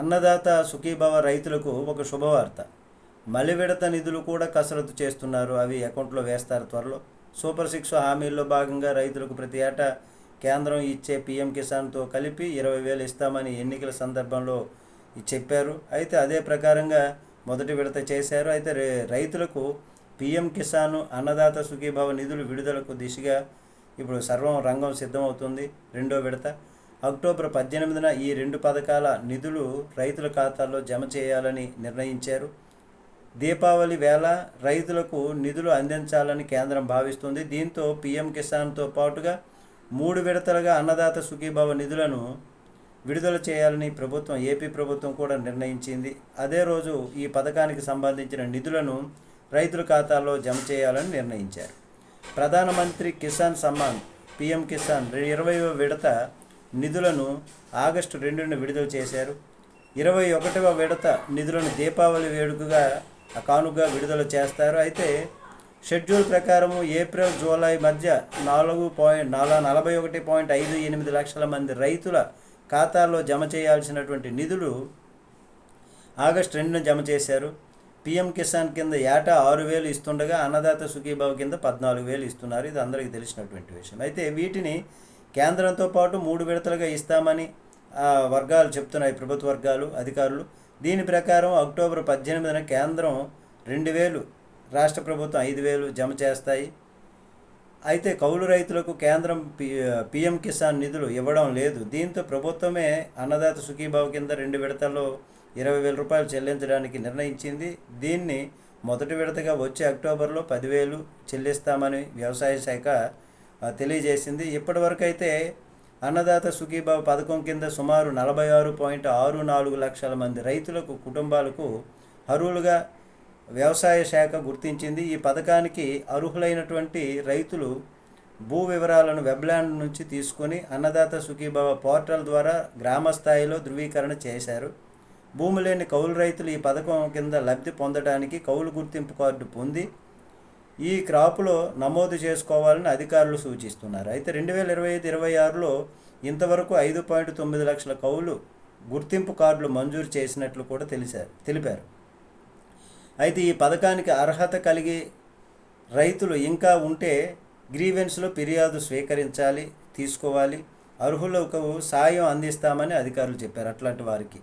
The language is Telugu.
అన్నదాత సుఖీభవ రైతులకు ఒక శుభవార్త. మలి విడత నిధులు కూడా కసరత్తు చేస్తున్నారు. అవి అకౌంట్లో వేస్తారు త్వరలో. సూపర్ సిక్స్ హామీల్లో భాగంగా రైతులకు ప్రతి ఏటా కేంద్రం ఇచ్చే పీఎం కిసాన్తో కలిపి ఇరవై వేలు ఇస్తామని ఎన్నికల సందర్భంలో చెప్పారు. అయితే అదే ప్రకారంగా మొదటి విడత చేశారు. అయితే రైతులకు పీఎం కిసాన్ అన్నదాత సుఖీభవ నిధులు విడుదలకు దిశగా ఇప్పుడు సర్వం రంగం సిద్ధమవుతుంది. రెండో విడత. అక్టోబర్ పద్దెనిమిదిన ఈ రెండు పథకాల నిధులు రైతుల ఖాతాల్లో జమ చేయాలని నిర్ణయించారు. దీపావళి వేళ రైతులకు నిధులు అందించాలని కేంద్రం భావిస్తుంది. దీంతో పీఎం కిసాన్తో పాటుగా మూడు విడతలుగా అన్నదాత సుఖీభావ నిధులను విడుదల చేయాలని ప్రభుత్వం ఏపీ ప్రభుత్వం కూడా నిర్ణయించింది. అదే రోజు ఈ పథకానికి సంబంధించిన నిధులను రైతుల ఖాతాల్లో జమ చేయాలని నిర్ణయించారు. ప్రధానమంత్రి కిసాన్ సమ్మాన్ పీఎం కిసాన్ ఇరవైవ విడత నిధులను ఆగస్టు రెండున విడుదల చేశారు. ఇరవై ఒకటవ విడత నిధులను దీపావళి వేడుకగా కానుగా విడుదల చేస్తారు. అయితే షెడ్యూల్ ప్రకారం ఏప్రిల్ జూలై మధ్య నాలుగు పాయింట్ నాలుగు నలభై ఒకటి పాయింట్ ఐదు ఎనిమిది లక్షల మంది రైతుల ఖాతాల్లో జమ చేయాల్సినటువంటి నిధులు ఆగస్టు రెండున జమ చేశారు. పీఎం కిసాన్ కింద ఏటా ఆరు వేలు ఇస్తుండగా అన్నదాత సుఖీభావ కింద పద్నాలుగు వేలు ఇస్తున్నారు. ఇది అందరికీ తెలిసినటువంటి విషయం. అయితే వీటిని కేంద్రంతో పాటు మూడు విడతలుగా ఇస్తామని వర్గాలు చెప్తున్నాయి ప్రభుత్వ వర్గాలు అధికారులు. దీని ప్రకారం అక్టోబర్ పద్దెనిమిదిన కేంద్రం రెండు వేలు రాష్ట్ర ప్రభుత్వం ఐదు వేలు జమ చేస్తాయి. అయితే కౌలు రైతులకు కేంద్రం పిఎం కిసాన్ నిధులు ఇవ్వడం లేదు. దీంతో ప్రభుత్వమే అన్నదాత సుఖీభావ కింద రెండు విడతల్లో ఇరవై వేల రూపాయలు చెల్లించడానికి నిర్ణయించింది. దీన్ని మొదటి విడతగా వచ్చే అక్టోబర్లో పదివేలు చెల్లిస్తామని వ్యవసాయ శాఖ తెలియజేసింది. ఇప్పటివరకు అయితే అన్నదాత సుఖీభావ పథకం కింద సుమారు నలభై ఆరు పాయింట్ ఆరు నాలుగు లక్షల మంది రైతులకు కుటుంబాలకు అర్హులుగా వ్యవసాయ శాఖ గుర్తించింది. ఈ పథకానికి అర్హులైనటువంటి రైతులు భూ వివరాలను వెబ్లాండ్ నుంచి తీసుకొని అన్నదాత సుఖీభావ పోర్టల్ ద్వారా గ్రామ స్థాయిలో ధృవీకరణ చేశారు. భూమి లేని కౌలు రైతులు ఈ పథకం కింద లబ్ధి పొందడానికి కౌలు గుర్తింపు కార్డు పొంది ఈ క్రాప్లో నమోదు చేసుకోవాలని అధికారులు సూచిస్తున్నారు. అయితే రెండు వేల ఇరవై ఐదు ఇరవై ఆరులో ఇంతవరకు ఐదు పాయింట్ తొమ్మిది లక్షల కౌలు గుర్తింపు కార్డులు మంజూరు చేసినట్లు కూడా తెలిసారు తెలిపారు. అయితే ఈ పథకానికి అర్హత కలిగి రైతులు ఇంకా ఉంటే గ్రీవెన్స్లో ఫిర్యాదు స్వీకరించాలి తీసుకోవాలి. అర్హులకు సాయం అందిస్తామని అధికారులు చెప్పారు. అట్లాంటి వారికి